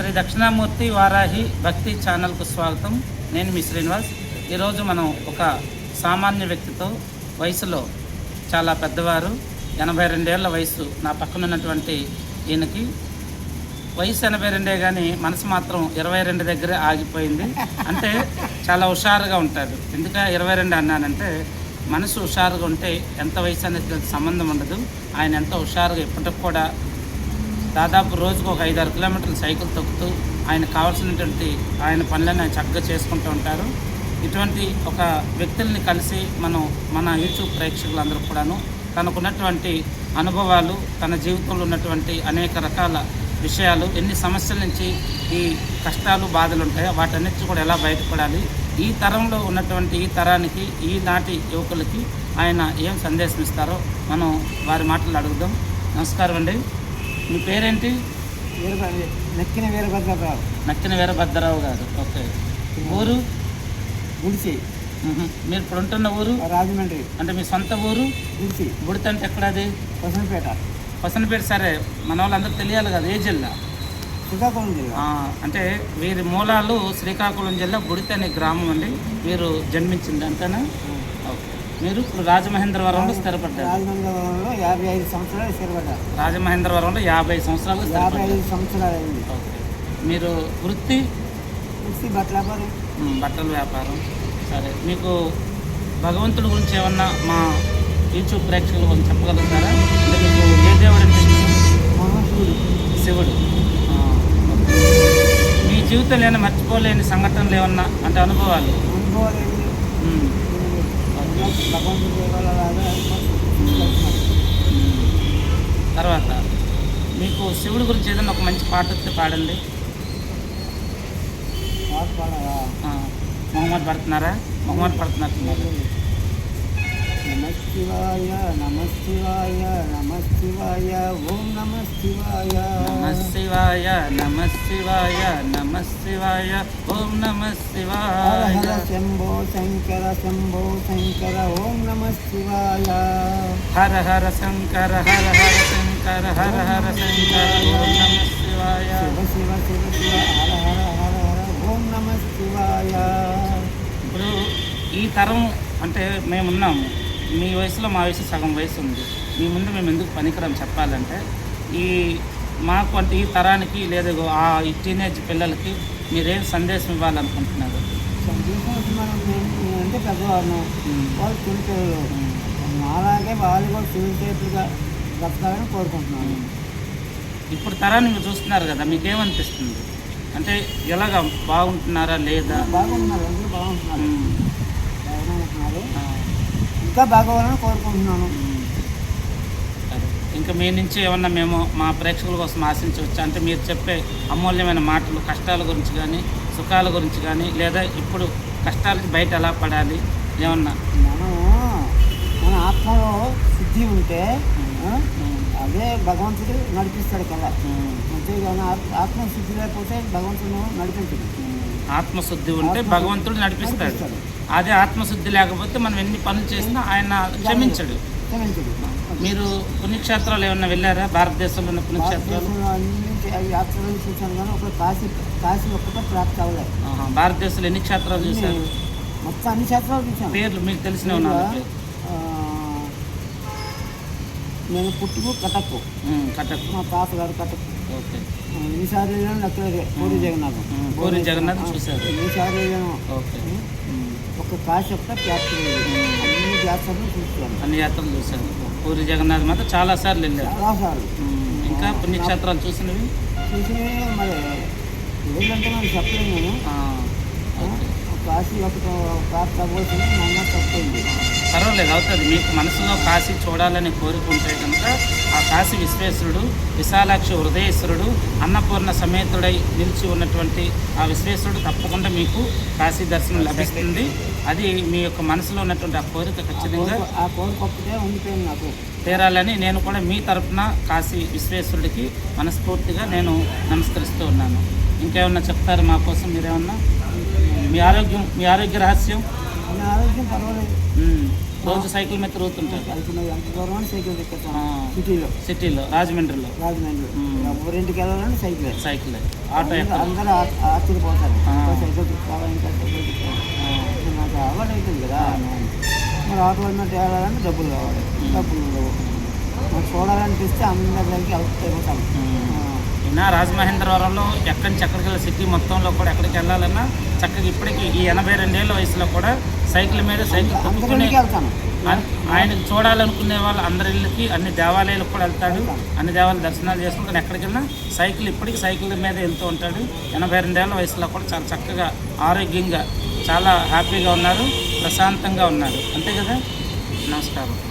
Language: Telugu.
శ్రీ దక్షిణామూర్తి వారాహి భక్తి ఛానల్కు స్వాగతం. నేను మీ శ్రీనివాస్. ఈరోజు మనం ఒక సామాన్య వ్యక్తితో వయసులో చాలా పెద్దవారు. ఎనభై రెండేళ్ళ వయసు నా పక్కన ఉన్నటువంటి ఈయనకి. వయసు ఎనభై రెండే కానీ మనసు మాత్రం ఇరవై రెండు దగ్గరే ఆగిపోయింది. అంటే చాలా హుషారుగా ఉంటాడు. ఎందుక ఇరవై రెండు అన్నానంటే మనసు హుషారుగా ఉంటే ఎంత వయసు అనేది సంబంధం ఉండదు. ఆయన ఎంత హుషారుగా ఇప్పటికి కూడా దాదాపు రోజుకు ఒక ఐదు ఆరు కిలోమీటర్లు సైకిల్ తొక్కుతూ ఆయన కావాల్సినటువంటి ఆయన పనులను ఆయన చక్కగా చేసుకుంటూ ఉంటారు. ఇటువంటి ఒక వ్యక్తుల్ని కలిసి మనం మన యూట్యూబ్ ప్రేక్షకులందరూ కూడాను తనకున్నటువంటి అనుభవాలు తన జీవితంలో ఉన్నటువంటి అనేక రకాల విషయాలు ఎన్ని సమస్యల నుంచి ఈ కష్టాలు బాధలు ఉంటాయో వాటన్నిటి కూడా ఎలా బయటపడాలి ఈ తరంలో ఉన్నటువంటి ఈ తరానికి ఈనాటి యువకులకి ఆయన ఏం సందేశం ఇస్తారో మనం వారి మాటలు అడుగుదాం. నమస్కారం అండి. మీ పేరేంటి? నక్కిన వీరభద్రరావు. నక్కిన వీరభద్రరావు గారు. ఓకే. ఊరు? గుడిసి. మీరు ఇప్పుడు ఉంటున్న ఊరు? రాజమండ్రి. అంటే మీ సొంత ఊరు? గుడిసి. బుడిత అంటే ఎక్కడది? కొసనపేట పసనపేట సరే. మన వాళ్ళందరూ తెలియాలి కదా ఏ జిల్లా? శ్రీకాకుళం జిల్లా. అంటే వీరి మూలాలు శ్రీకాకుళం జిల్లా బుడిత అనే గ్రామం అండి. మీరు జన్మించింది అంతేనా? ఓకే. మీరు ఇప్పుడు రాజమహేంద్రవరంలో స్థిరపడ్డారు. రాజమండ్రిలో యాభై ఐదు సంవత్సరాలు స్థిరపడ్డారు రాజమహేంద్రవరంలో యాభై సంవత్సరాలు యాభై ఐదు సంవత్సరాలు అయింది. మీరు వృత్తి? గుడిసి బట్టల వ్యాపారం. బట్టల వ్యాపారం. సరే మీకు భగవంతుడి గురించి ఏమన్నా మా యూట్యూబ్ ప్రేక్షకులు కొంచెం చెప్పగలుగుతారా? అంటే మీకు ఏ దేవుడు అంటే శివుడు. మీ జీవితంలో ఏమైనా మర్చిపోలేని సంఘటనలు ఏమన్నా అంటే అనుభవాలు? అనుభవాలు భగవంతుడి. తర్వాత మీకు శివుడి గురించి ఏదైనా ఒక మంచి పాట వస్తే పాడండి. మొహమ్మద్ పడుతున్నారా? మొహమ్మద్ పడుతున్నట్టున్నారు. నమశివాయ నమశివాయ నమశివాయ ఓం నమశివాయ. నమ శివాయ నమ శివాయ నమ శివాయ ఓం నమ హర శివాయ హర శంభో శంకర శంభో శంకర ఓం నమ శివాయ హర హర శంకర హర హర శంకర. హర హర శంకర ఓం నమ శివాయ శివ శివ శివ శివ హర హర హర హర ఓం నమ శివాయ ఇప్పుడు ఈ తరం అంటే మేమున్నాము మీ వయసులో మా వయసు సగం వయసు ఉంది. మీ ముందు మేము ఎందుకు పనికిరాం చెప్పాలంటే ఈ మాకు అంటే ఈ తరానికి లేదా ఆ ఈ టీనేజ్ పిల్లలకి మీరేం సందేశం ఇవ్వాలనుకుంటున్నారు? సందేశం మనం పెద్దవాళ్ళను ఉమ్. వాళ్ళు చిన్నపిల్లలు అలాగే వాళ్ళు కూడా తెలిసేట్లుగా బ్రతకాలని కోరుకుంటున్నాను. ఇప్పుడు తరాన్ని మీరు చూస్తున్నారు కదా మీకేమనిపిస్తుంది? అంటే ఎలాగ బాగుంటున్నారా లేదా? బాగున్నారు అందరూ బాగుంటున్నారు. ఆ, ఇంకా బాగోవాలని కోరుకుంటున్నాను. ఇంకా మీ నుంచి ఏమన్నా మేము మా ప్రేక్షకుల కోసం ఆశించవచ్చు? అంటే మీరు చెప్పే అమూల్యమైన మాటలు కష్టాల గురించి కానీ సుఖాల గురించి కానీ లేదా ఇప్పుడు కష్టాలకి బయట ఎలా పడాలి? ఏమన్నా? శుద్ధి ఉంటే అదే భగవంతుడు నడిపిస్తాడు కదా. అంతేగాని ఆత్- ఆత్మ శుద్ధి లేకపోతే భగవంతుడు నడిపించడు. ఆత్మశుద్ధి ఉంటే భగవంతుడు నడిపిస్తాడు. అదే ఆత్మశుద్ధి లేకపోతే మనం ఎన్ని పనులు చేసినా ఆయన క్షమించడు. క్షమించడు. మీరు పుణ్యక్షేత్రాలు ఏమన్నా వెళ్ళారా? భారతదేశంలో ఉన్న పుణ్యక్షేత్రాలు? యాత్రలు కానీ ఒక కాశీ కాశీ ఒక్కటే ప్రాప్తి అవ్వలేదు. ఆహా, భారతదేశంలో ఎన్ని క్షేత్రాలు చూశారు? మొత్తం అన్ని క్షేత్రాలు చూశాను. పేర్లు మీకు తెలిసిన ఉన్నారు నేను పుట్టుకు కటక్కు కటక్. మా తాతగారు కటక్కు ఓకే. వెళ్ళాను లెక్కలేదు పూరి జగన్నాథం. పూరి జగన్నాథ్ చూశారు. ఎన్నిసార్లు వెళ్ళాను ఓకే. ఒక ప్రాప్తి లేదు. అన్ని జాతరలు చూశాను. అన్ని యాత్రలు చూశారు. పూరి జగన్నాథ్ మాత్రం చాలా సార్లు వెళ్ళారు. చాలాసార్లు ఉమ్, ఇంకా పుణ్యక్షేత్రాలు చూసినవి? చూసి మరి ఏంటంటే మనం చెప్పలేము నేను. కాశీ ఒక ప్రాప్తి మొన్న తప్పైంది. పర్వాలేదు అవుతుంది. మీకు మనసులో కాశీ చూడాలని కోరుకుంటే కనుక ఆ కాశీ విశ్వేశ్వరుడు విశాలాక్షి హృదయేశ్వరుడు అన్నపూర్ణ సమేతుడై నిలిచి ఉన్నటువంటి ఆ విశ్వేశ్వరుడు తప్పకుండా మీకు కాశీ దర్శనం లభిస్తుంది. అది మీ యొక్క మనసులో ఉన్నటువంటి ఆ కోరిక ఖచ్చితంగా ఆ కోరిక ఒక్కటే ఉండిపోయింది నాకు. తీరాలని నేను కూడా మీ తరపున కాశీ విశ్వేశ్వరుడికి మనస్ఫూర్తిగా నేను నమస్కరిస్తూ ఉన్నాను. ఇంకేమన్నా చెప్తారు మా కోసం మీరేమన్నా? మీ ఆరోగ్యం మీ ఆరోగ్య రహస్యం? నా ఆరోగ్యం పర్వాలేదు. రోజు సైకిల్ మీద తిరుగుతుంటారు. కలిసిన ఎంత దూరం సైకిల్ ఎక్కేస్తాం. ఆ. సిటీలో. సిటీలో రాజమండ్రిలో. రాజమండ్రి. మ్మ్. ఎవరింటికి వెళ్ళాలని సైకిల్. సైకిల్. ఆటో అందరూ ఆశ్చర్యపోతారు సైకిల్ తిప్పాలా ఇంకా సైకిల్ తిప్పాలా నాకు అలవాటు అవుతుంది కదా. మరి ఆటో అన్నట్టు వెళ్ళాలంటే డబ్బులు కావాలి. డబ్బులు నాకు చూడాలనిపిస్తే అందరికి అయిపోతాం అయినా రాజమహేంద్రవరంలో ఎక్కడి నుంచి ఎక్కడికి సిటీ మొత్తంలో కూడా ఎక్కడికి వెళ్ళాలన్నా చక్కగా ఇప్పటికీ ఈ ఎనభై రెండేళ్ళ వయసులో కూడా సైకిల్ మీద సైకిల్ వెళ్తాను. ఆయన- ఆయనకు చూడాలనుకునే వాళ్ళు అందరి ఇళ్ళకి అన్ని దేవాలయాలకు కూడా వెళ్తాడు. అన్ని దేవాలయ దర్శనాలు చేసుకుంటాడు. ఎక్కడికి వెళ్ళినా సైకిల్ ఇప్పటికీ సైకిల్ మీద వెళ్తూ ఉంటాడు. ఎనభై రెండేళ్ళ వయసులో కూడా చాలా చక్కగా ఆరోగ్యంగా చాలా హ్యాపీగా ఉన్నారు. ప్రశాంతంగా ఉన్నారు. అంతే కదా? నమస్కారం.